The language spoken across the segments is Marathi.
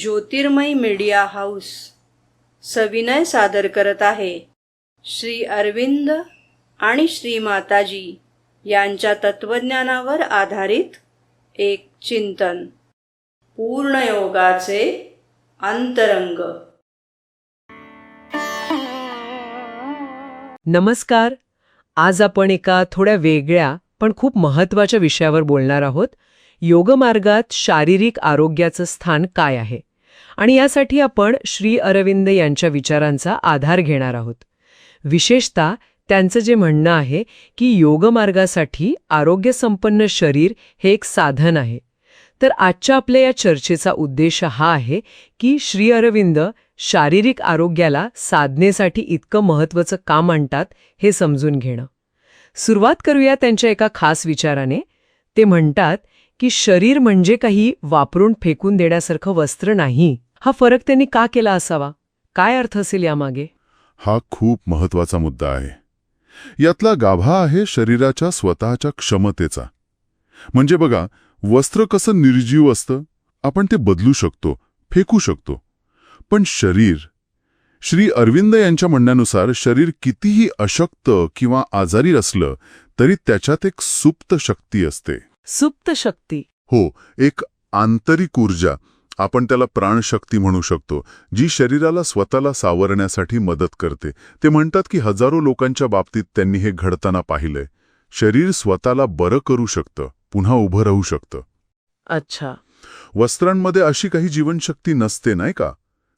ज्योतिर्मय मीडिया हाऊस सविनय सादर करत आहे. श्री अरविंद आणि श्री माताजी यांच्या तत्वज्ञानावर आधारित एक चिंतन. पूर्णयोगाचे अंतरंग. नमस्कार. आज आपण एका थोड्या वेगळ्या पण खूप महत्त्वाच्या विषयावर बोलणार आहोत. योगमार्गात शारीरिक आरोग्याचं स्थान काय आहे? आणि यासाठी आपण श्री अरविंद यांच्या विचारांचा आधार घेणार आहोत. विशेषतः त्यांचं जे म्हणणं आहे की योगमार्गासाठी आरोग्यसंपन्न शरीर हे एक साधन आहे. तर आजच्या आपल्या या चर्चेचा उद्देश हा आहे की श्री अरविंद शारीरिक आरोग्याला साधनेसाठी इतकं महत्त्वाचं का मांडतात हे समजून घेणं. सुरुवात करूया त्यांच्या एका खास विचाराने. ते म्हणतात की शरीर म्हणजे काही वापरून फेकून देण्यासारखं वस्त्र नाही. हा फरक त्यांनी का केला असावा? काय अर्थ असेल यामागे? हा खूप महत्त्वाचा मुद्दा आहे. यातला गाभा आहे शरीराच्या स्वतःच्या क्षमतेचा. म्हणजे बघा वस्त्र कसं निर्जीव असतं आपण ते बदलू शकतो फेकू शकतो. पण शरीर श्री अरविंद यांच्या म्हणण्यानुसार शरीर कितीही अशक्त किंवा आजारी असलं तरी त्याच्यात एक सुप्त शक्ती असते. सुप्त शक्ती. हो एक आंतरिक ऊर्जा आपण त्याला प्राणशक्ती म्हणू शकतो जी शरीराला स्वतःला सावरण्यासाठी मदत करते. ते म्हणतात की हजारो लोकांच्या बाबतीत त्यांनी हे घडताना पाहिलंय. शरीर स्वतःला बरं करू शकतं पुन्हा उभं राहू शकतं. अच्छा. वस्त्रांमध्ये अशी काही जीवनशक्ती नसते नाही का?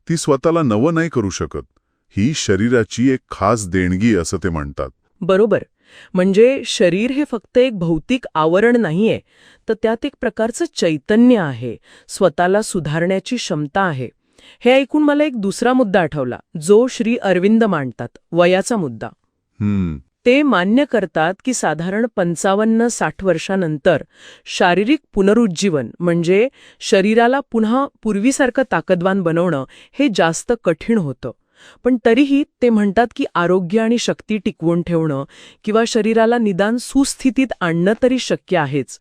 ती स्वतःला नवं नाही करू शकत. ही शरीराची एक खास देणगी असं ते म्हणतात. बरोबर. म्हणजे शरीर हे फक्त एक भौतिक आवरण नाहीये तर त्यात एक प्रकारचं चैतन्य आहे स्वतःला सुधारण्याची क्षमता आहे. हे ऐकून मला एक दुसरा मुद्दा आठवला जो श्री अरविंद मांडतात वयाचा मुद्दा. हम्म. ते मान्य करतात की साधारण पंचावन्न साठ वर्षानंतर शारीरिक पुनरुज्जीवन म्हणजे शरीराला पुन्हा पूर्वीसारखं ताकदवान बनवणं हे जास्त कठीण होतं. पण तरीही ते म्हणतात की आरोग्य आणि शक्ती टिकवून ठेवणं किंवा शरीराला निदान सुस्थितीत आणणं तरी शक्य आहेच.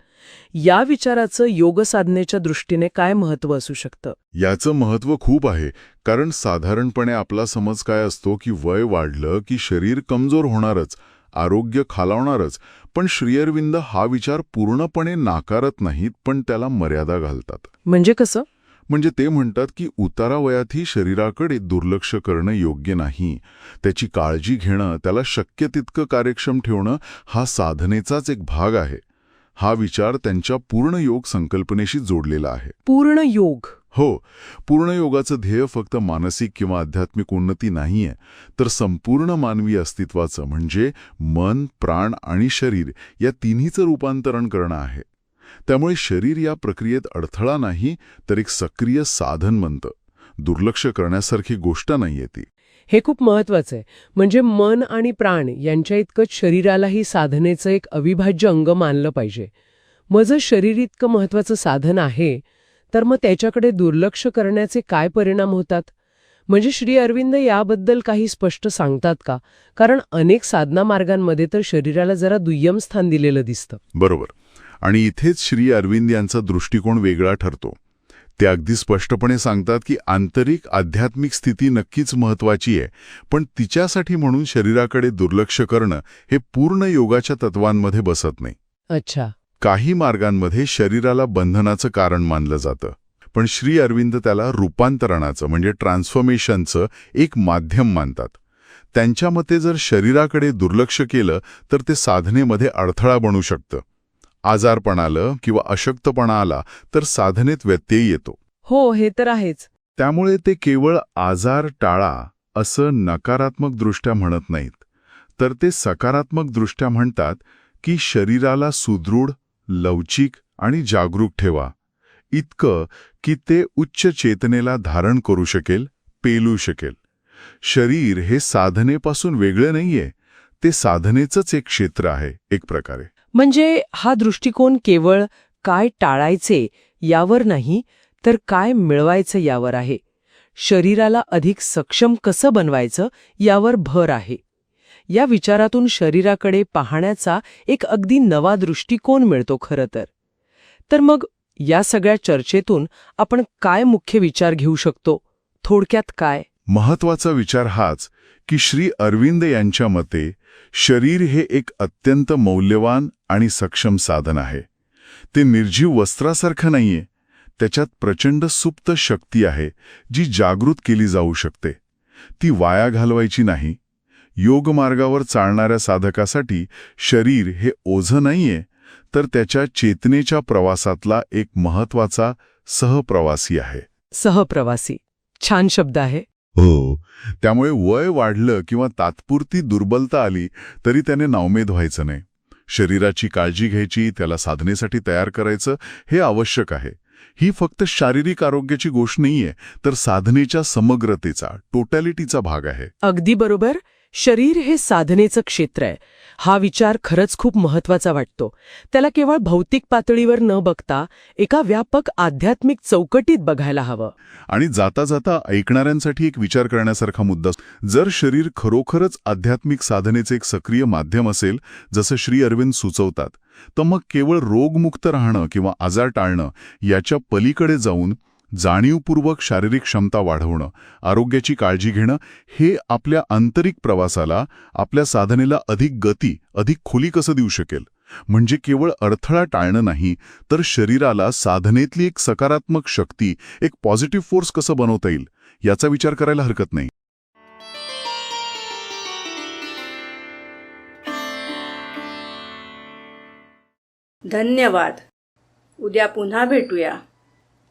या विचाराचं योगसाधनेच्या दृष्टीने काय महत्त्व असू शकतं? याचं महत्त्व खूप आहे कारण साधारणपणे आपला समज काय असतो की वय वाढलं की शरीर कमजोर होणारच आरोग्य खालावणारच पण श्रीअरविंद हा विचार पूर्णपणे नाकारत नाहीत पण त्याला मर्यादा घालतात. म्हणजे कसं? म्हणजे ते म्हणतात की उतारा वयातही शरीराकडे दुर्लक्ष करणं योग्य नाही. त्याची काळजी घेणं त्याला शक्य तितकं कार्यक्षम ठेवणं हा साधनेचाच एक भाग आहे. हा विचार त्यांच्या पूर्ण योग संकल्पनेशी जोडलेला आहे. पूर्ण योग. हो पूर्ण योगाचं ध्येय फक्त मानसिक किंवा आध्यात्मिक उन्नती नाहीये तर संपूर्ण मानवी अस्तित्वाचं म्हणजे मन प्राण आणि शरीर या तिन्हीचं रूपांतरण करणं आहे. त्यामुळे शरीर या प्रक्रियेत अडथळा नाही तर एक सक्रिय साधन बनतं. दुर्लक्ष करण्यासारखी गोष्ट नाहीये ती. हे खूप महत्वाचं आहे. म्हणजे मन आणि प्राण यांच्या इतकंच शरीरालाही साधनेचं एक अविभाज्य अंग मानलं पाहिजे. मग जर शरीर इतकं महत्वाचं साधन आहे तर मग त्याच्याकडे दुर्लक्ष करण्याचे काय परिणाम होतात? म्हणजे श्री अरविंद याबद्दल काही स्पष्ट सांगतात का? कारण अनेक साधना मार्गांमध्ये तर शरीराला जरा दुय्यम स्थान दिलेलं दिसतं. बरोबर. आणि इथेच श्री अरविंद यांचा दृष्टिकोन वेगळा ठरतो. ते अगदी स्पष्टपणे सांगतात की आंतरिक आध्यात्मिक स्थिती नक्कीच महत्वाची आहे पण तिच्यासाठी म्हणून शरीराकडे दुर्लक्ष करणं हे पूर्ण योगाच्या तत्वांमध्ये बसत नाही. अच्छा. काही मार्गांमध्ये शरीराला बंधनाचं कारण मानलं जातं. पण श्री अरविंद त्याला रूपांतरणाचं म्हणजे ट्रान्सफॉर्मेशनचं एक माध्यम मानतात. त्यांच्या मते जर शरीराकडे दुर्लक्ष केलं तर ते साधनेमध्ये अडथळा बनू शकतं. आजारपण आलं किंवा अशक्तपणा आला तर साधनेत व्यत्यय येतो. हो हे तर आहेच. त्यामुळे ते केवळ आजार टाळा असं नकारात्मकदृष्ट्या म्हणत नाहीत. तर ते सकारात्मकदृष्ट्या म्हणतात की शरीराला सुदृढ लवचिक आणि जागरूक ठेवा. इतकं की ते उच्च चेतनेला धारण करू शकेल पेलू शकेल. शरीर हे साधनेपासून वेगळं नाहीये ते साधनेचंच एक क्षेत्र आहे एक प्रकारे. म्हणजे हा दृष्टिकोन केवळ काय टाळायचे यावर नाही तर काय मिळवायचं यावर आहे. शरीराला अधिक सक्षम कसं बनवायचं यावर भर आहे. या विचारातून शरीराकडे पाहण्याचा एक अगदी नवा दृष्टिकोन मिळतो खरं तर. तर मग या सगळ्या चर्चेतून आपण काय मुख्य विचार घेऊ शकतो? थोडक्यात काय? महत्त्वाचा विचार हाच की श्री अरविंद यांच्या मते शरीर हे एक अत्यंत मौल्यवान आणि सक्षम साधन आहे. ते निर्जीव वस्त्रासारखं नाहीये. त्याच्यात प्रचंड सुप्त शक्ती आहे जी जागृत केली जाऊ शकते. ती वाया घालवायची नाही. योगमार्गावर चालणाऱ्या साधकासाठी शरीर हे ओझं नाहीये तर त्याच्या चेतनेच्या प्रवासातला एक महत्त्वाचा सहप्रवासी आहे. सहप्रवासी. छान शब्द आहे. हो. त्यामुळे वय वाढलं किंवा तात्पुरती दुर्बलता आली तरी त्याने नावमेद व्हायचं नाही. शरीराची काळजी घ्यायची त्याला साधनेसाठी तयार करायचं हे आवश्यक आहे. ही फक्त शारीरिक आरोग्याची गोष्ट नाहीये तर साधनेच्या समग्रतेचा टोटॅलिटीचा भाग आहे. अगदी बरोबर. शरीर हे साधनेचं क्षेत्र आहे. हा विचार खरंच खूप महत्त्वाचा वाटतो. त्याला केवळ भौतिक पातळीवर न बघता एका व्यापक आध्यात्मिक चौकटीत बघायला हवं. आणि जाता जाता ऐकणाऱ्यांसाठी एक विचार करण्यासारखा मुद्दा जर शरीर खरोखरच आध्यात्मिक साधनेचे एक सक्रिय माध्यम असेल जसं श्री अरविंद सुचवतात तर मग केवळ रोगमुक्त राहणं किंवा आजार टाळणं याच्या पलीकडे जाऊन जाणीवपूर्वक शारीरिक क्षमता वाढवणं आरोग्याची काळजी घेणं हे आपल्या आंतरिक प्रवासाला आपल्या साधनेला अधिक गती अधिक खोली कसं देऊ शकेल? म्हणजे केवळ अडथळा टाळणं नाही तर शरीराला साधनेतली एक सकारात्मक शक्ती एक पॉझिटिव्ह फोर्स कसं बनवता येईल? याचा विचार करायला हरकत नाही. धन्यवाद. उद्या पुन्हा भेटूया.